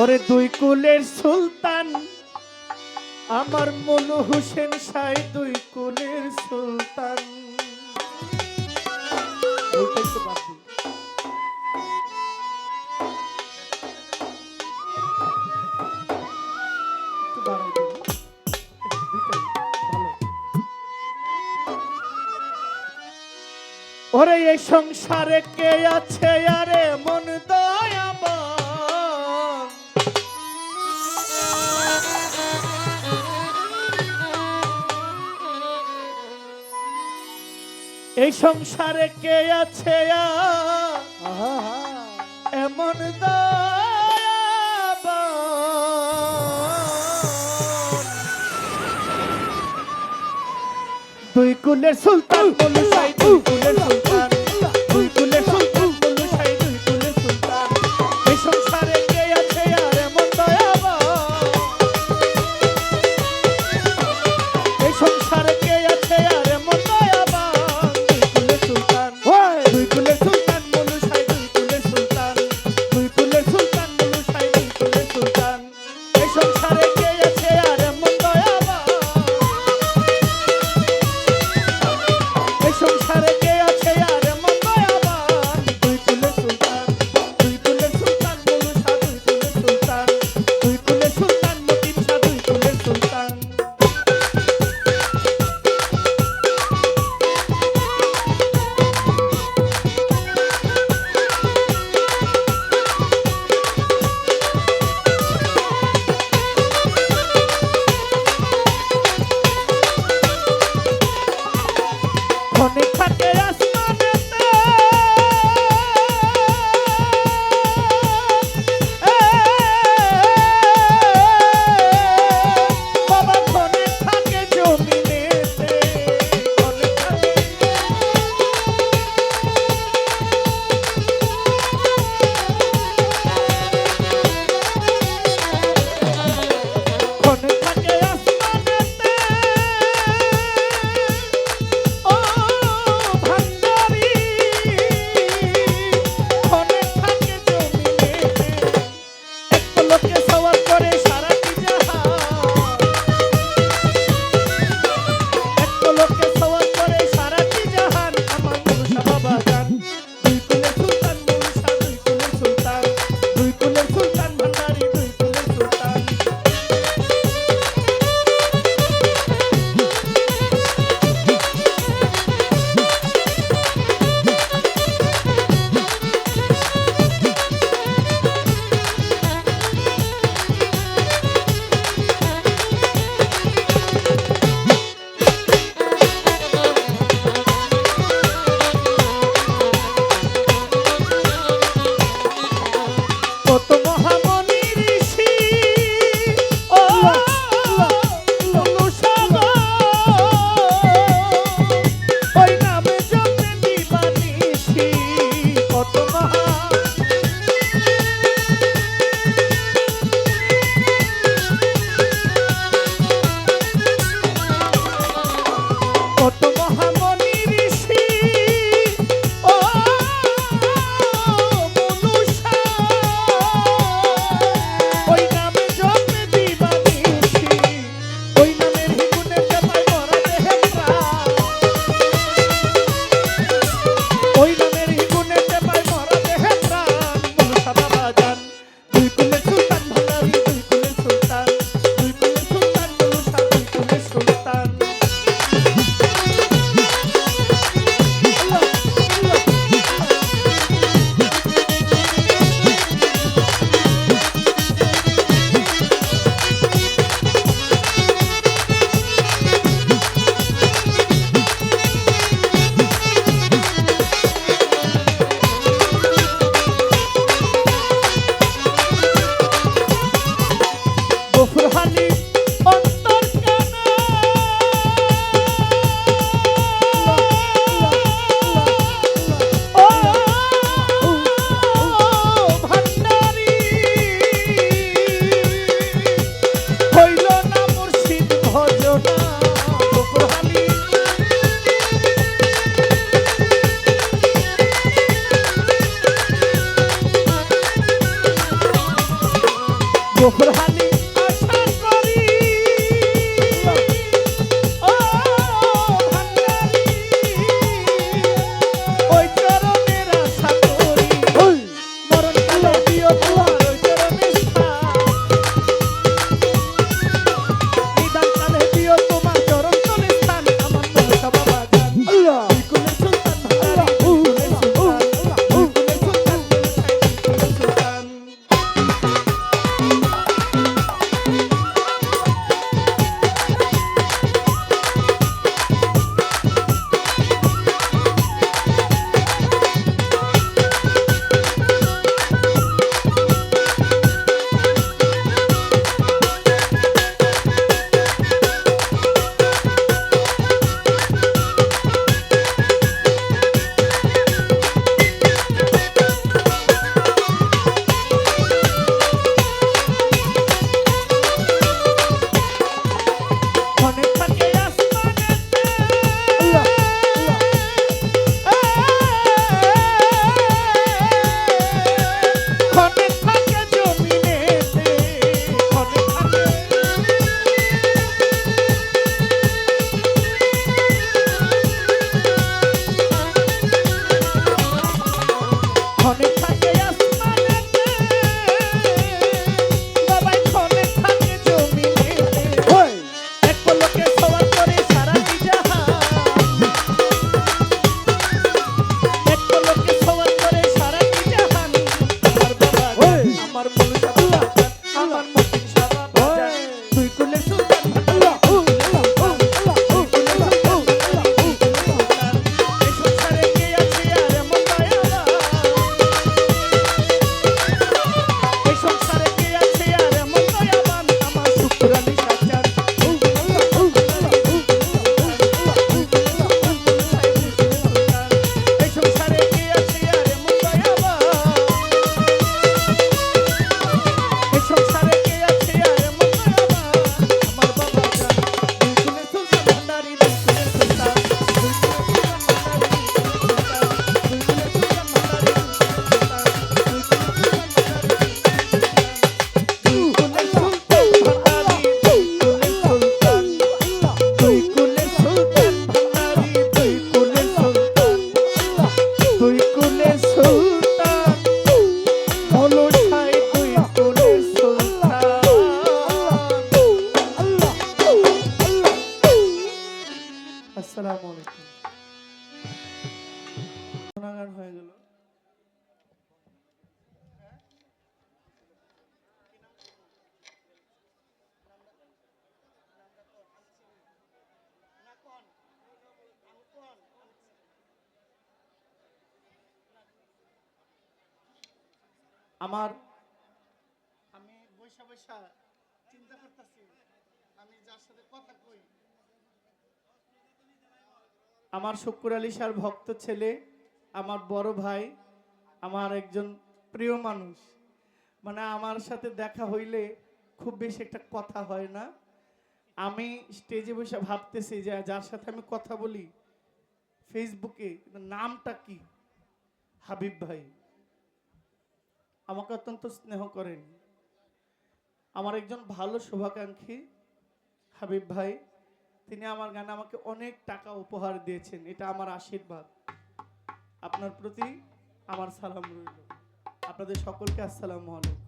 ওরে দুই কুলের সুলতান, আমার মনু হোসেন সাই দুই কুলের সুলতান। ওরে এই সংসারে কে আছে আরে মন দা এই সংসারে কে আছে এমন দুই কুলের সুলতান বলু সাই foto আমার আমার আমি বৈশা বৈশা চিন্তা করতেছি। আমি যার সাথে কথা কই। আমার শুক্র আলী সার ভক্ত ছেলে আমার বড় ভাই আমার একজন প্রিয় মানুষ। মানে আমার সাথে দেখা হইলে খুব বেশি একটা কথা হয় না। আমি স্টেজে বসে ভাবতেছি যে যার সাথে আমি কথা বলি ফেসবুকে নামটা কি? হাবিব ভাই। আমাকে অত্যন্ত স্নেহ করেন। আমার একজন ভালো শুভাকাঙ্ক্ষী হাবিব ভাই, তিনি আমার গানে আমাকে অনেক টাকা উপহার দিয়েছেন, এটা আমার আশীর্বাদ। আপনার প্রতি আমার সালাম রইল। আপনাদের সকলকে আসসালামু আলাইকুম।